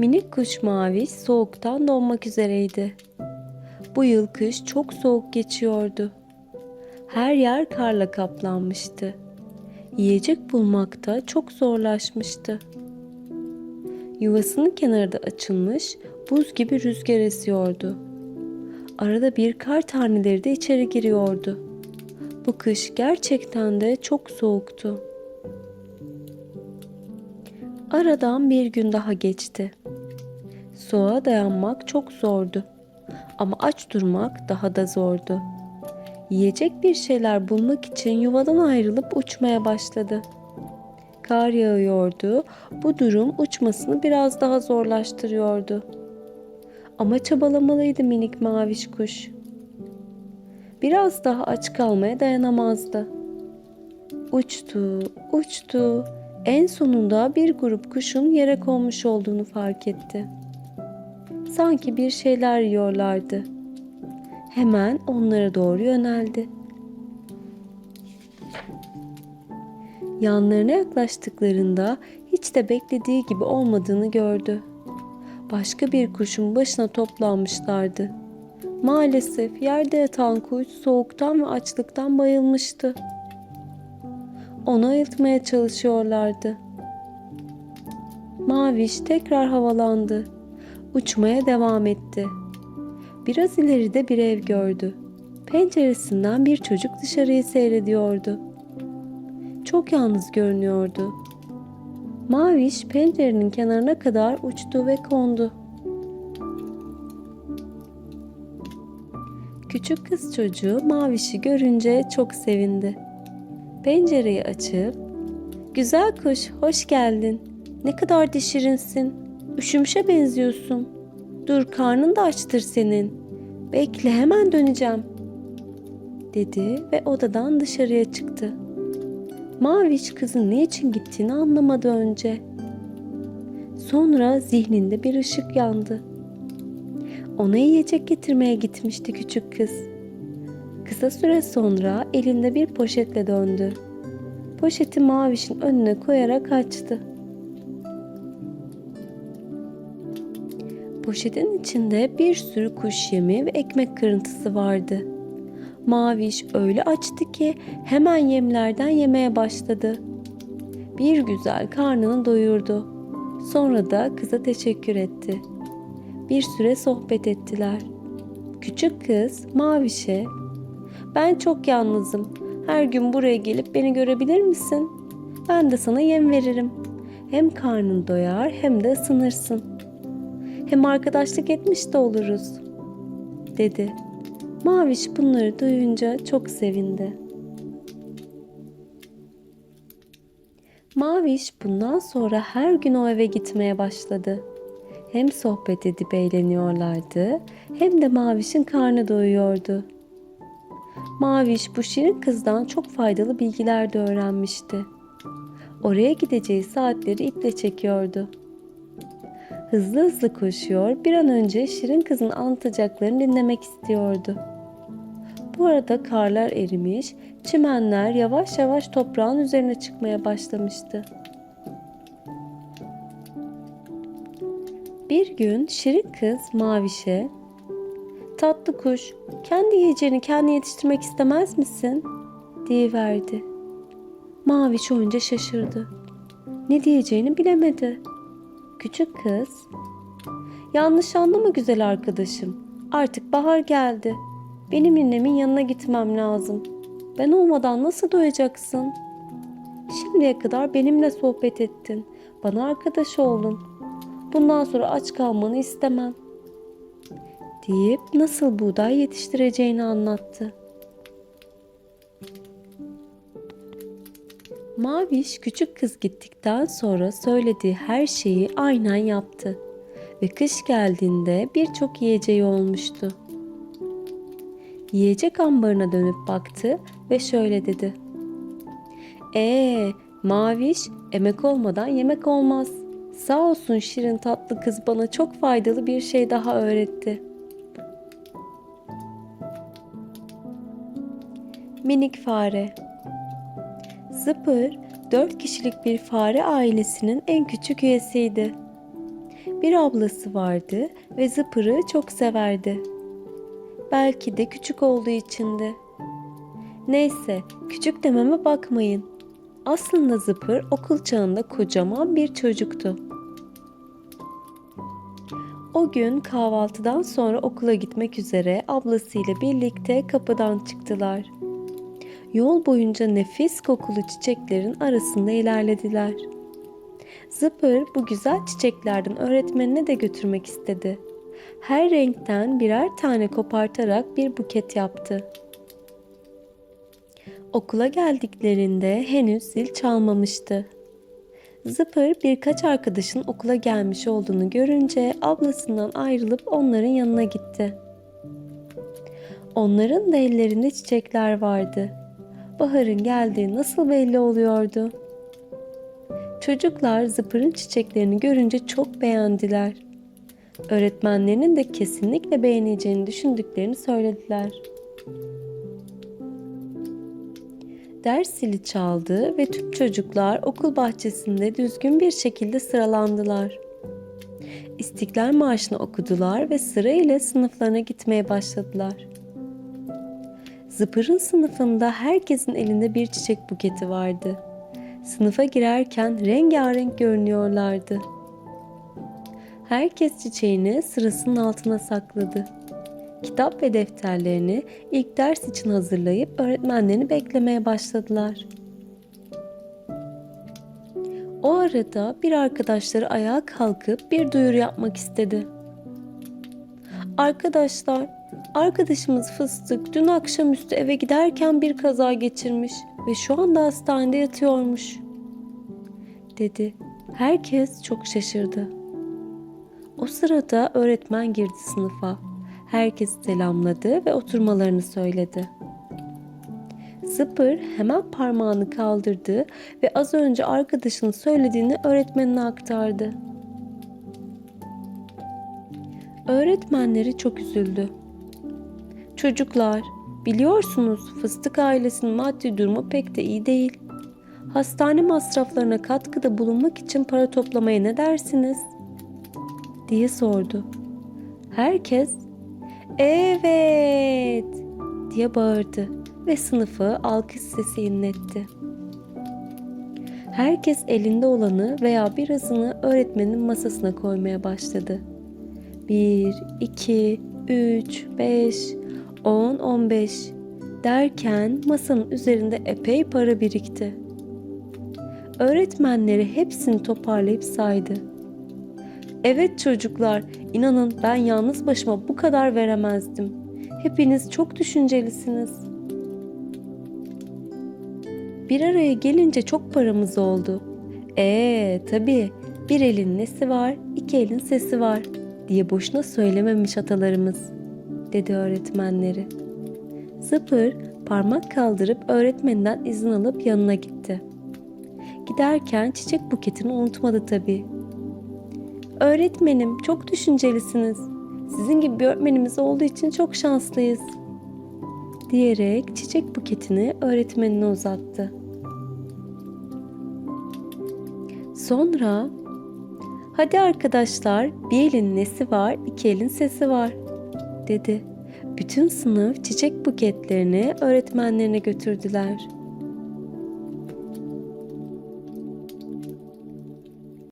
Minik kuş Maviş soğuktan donmak üzereydi. Bu yıl kış çok soğuk geçiyordu. Her yer karla kaplanmıştı. Yiyecek bulmakta çok zorlaşmıştı. Yuvasının kenarı da açılmış, buz gibi rüzgar esiyordu. Arada bir kar taneleri de içeri giriyordu. Bu kış gerçekten de çok soğuktu. Aradan bir gün daha geçti. Soğuğa dayanmak çok zordu. Ama aç durmak daha da zordu. Yiyecek bir şeyler bulmak için yuvadan ayrılıp uçmaya başladı. Kar yağıyordu. Bu durum uçmasını biraz daha zorlaştırıyordu. Ama çabalamalıydı minik maviş kuş. Biraz daha aç kalmaya dayanamazdı. Uçtu, uçtu. En sonunda bir grup kuşun yere konmuş olduğunu fark etti. Sanki bir şeyler yiyorlardı. Hemen onlara doğru yöneldi. Yanlarına yaklaştıklarında hiç de beklediği gibi olmadığını gördü. Başka bir kuşun başına toplanmışlardı. Maalesef yerde yatan kuş soğuktan ve açlıktan bayılmıştı. Onu ayıltmaya çalışıyorlardı. Maviş tekrar havalandı. Uçmaya devam etti. Biraz ileride bir ev gördü. Penceresinden bir çocuk dışarıyı seyrediyordu. Çok yalnız görünüyordu. Maviş pencerenin kenarına kadar uçtu ve kondu. Küçük kız çocuğu Maviş'i görünce çok sevindi. Pencereyi açıp "Güzel kuş, hoş geldin. Ne kadar da. Üşümüşe benziyorsun. Dur, karnın da açtır senin. Bekle, hemen döneceğim." dedi ve odadan dışarıya çıktı. Maviş kızın ne için gittiğini anlamadı önce. Sonra zihninde bir ışık yandı. Ona yiyecek getirmeye gitmişti küçük kız. Kısa süre sonra elinde bir poşetle döndü. Poşeti Maviş'in önüne koyarak açtı. Poşetin içinde bir sürü kuş yemi ve ekmek kırıntısı vardı. Maviş öyle açtı ki hemen yemlerden yemeye başladı. Bir güzel karnını doyurdu. Sonra da kıza teşekkür etti. Bir süre sohbet ettiler. Küçük kız Maviş'e "Ben çok yalnızım. Her gün buraya gelip beni görebilir misin? Ben de sana yem veririm. Hem karnın doyar hem de ısınırsın. Hem arkadaşlık etmiş de oluruz." dedi. Maviş bunları duyunca çok sevindi. Maviş bundan sonra her gün o eve gitmeye başladı. Hem sohbet edip eğleniyorlardı hem de Maviş'in karnı doyuyordu. Maviş bu şirin kızdan çok faydalı bilgiler de öğrenmişti. Oraya gideceği saatleri iple çekiyordu. Hızlı hızlı koşuyor, bir an önce şirin kızın anlatacaklarını dinlemek istiyordu. Bu arada karlar erimiş, çimenler yavaş yavaş toprağın üzerine çıkmaya başlamıştı. Bir gün şirin kız Maviş'e "Tatlı kuş, kendi yiyeceğini kendi yetiştirmek istemez misin?" diye verdi. Maviş önce şaşırdı. Ne diyeceğini bilemedi. Küçük kız, "Yanlış anlama güzel arkadaşım. Artık bahar geldi. Benim annemin yanına gitmem lazım. Ben olmadan nasıl doyacaksın? Şimdiye kadar benimle sohbet ettin. Bana arkadaş oldun. Bundan sonra aç kalmanı istemem." deyip nasıl buğday yetiştireceğini anlattı. Maviş küçük kız gittikten sonra söylediği her şeyi aynen yaptı ve kış geldiğinde birçok yiyeceği olmuştu. Yiyecek ambarına dönüp baktı ve şöyle dedi. Ee, Maviş, emek olmadan yemek olmaz. Sağ olsun şirin tatlı kız bana çok faydalı bir şey daha öğretti. Minik fare Zıpır, dört kişilik bir fare ailesinin en küçük üyesiydi. Bir ablası vardı ve zıpırı çok severdi. Belki de küçük olduğu içindi. Neyse, küçük dememe bakmayın. Aslında zıpır okul çağında kocaman bir çocuktu. O gün kahvaltıdan sonra okula gitmek üzere ablasıyla birlikte kapıdan çıktılar. Yol boyunca nefis kokulu çiçeklerin arasında ilerlediler. Zıpır bu güzel çiçeklerden öğretmenine de götürmek istedi. Her renkten birer tane kopartarak bir buket yaptı. Okula geldiklerinde henüz zil çalmamıştı. Zıpır birkaç arkadaşın okula gelmiş olduğunu görünce ablasından ayrılıp onların yanına gitti. Onların da ellerinde çiçekler vardı. Baharın geldiği nasıl belli oluyordu. Çocuklar Zıpır'ın çiçeklerini görünce çok beğendiler. Öğretmenlerinin de kesinlikle beğeneceğini düşündüklerini söylediler. Ders zili çaldı ve tüm çocuklar okul bahçesinde düzgün bir şekilde sıralandılar. İstiklal Marşı'nı okudular ve sırayla sınıflarına gitmeye başladılar. Zıpır'ın sınıfında herkesin elinde bir çiçek buketi vardı. Sınıfa girerken rengarenk görünüyorlardı. Herkes çiçeğini sırasının altına sakladı. Kitap ve defterlerini ilk ders için hazırlayıp öğretmenlerini beklemeye başladılar. O arada bir arkadaşları ayağa kalkıp bir duyuru yapmak istedi. Arkadaşlar, arkadaşımız Fıstık dün akşamüstü eve giderken bir kaza geçirmiş ve şu anda hastanede yatıyormuş. Dedi. Herkes çok şaşırdı. O sırada öğretmen girdi sınıfa. Herkes selamladı ve oturmalarını söyledi. Zıpır hemen parmağını kaldırdı ve az önce arkadaşının söylediğini öğretmenine aktardı. Öğretmenleri çok üzüldü. Çocuklar, biliyorsunuz fıstık ailesinin maddi durumu pek de iyi değil. Hastane masraflarına katkıda bulunmak için para toplamaya ne dersiniz? diye sordu. Herkes evet diye bağırdı ve sınıfı alkış sesi inletti. Herkes elinde olanı veya birazını öğretmenin masasına koymaya başladı. 1, 2, 3, 5, 10, 15 derken masanın üzerinde epey para birikti. Öğretmenleri hepsini toparlayıp saydı. Evet çocuklar, inanın ben yalnız başıma bu kadar veremezdim. Hepiniz çok düşüncelisiniz. Bir araya gelince çok paramız oldu. Ee tabii bir elin nesi var, iki elin sesi var diye boşuna söylememiş atalarımız, dedi öğretmenleri. Zıpır parmak kaldırıp öğretmeninden izin alıp yanına gitti. Giderken çiçek buketini unutmadı tabii. Öğretmenim çok düşüncelisiniz. Sizin gibi bir öğretmenimiz olduğu için çok şanslıyız. Diyerek çiçek buketini öğretmenine uzattı. Sonra hadi arkadaşlar bir elin nesi var iki elin sesi var dedi. Bütün sınıf çiçek buketlerini öğretmenlerine götürdüler.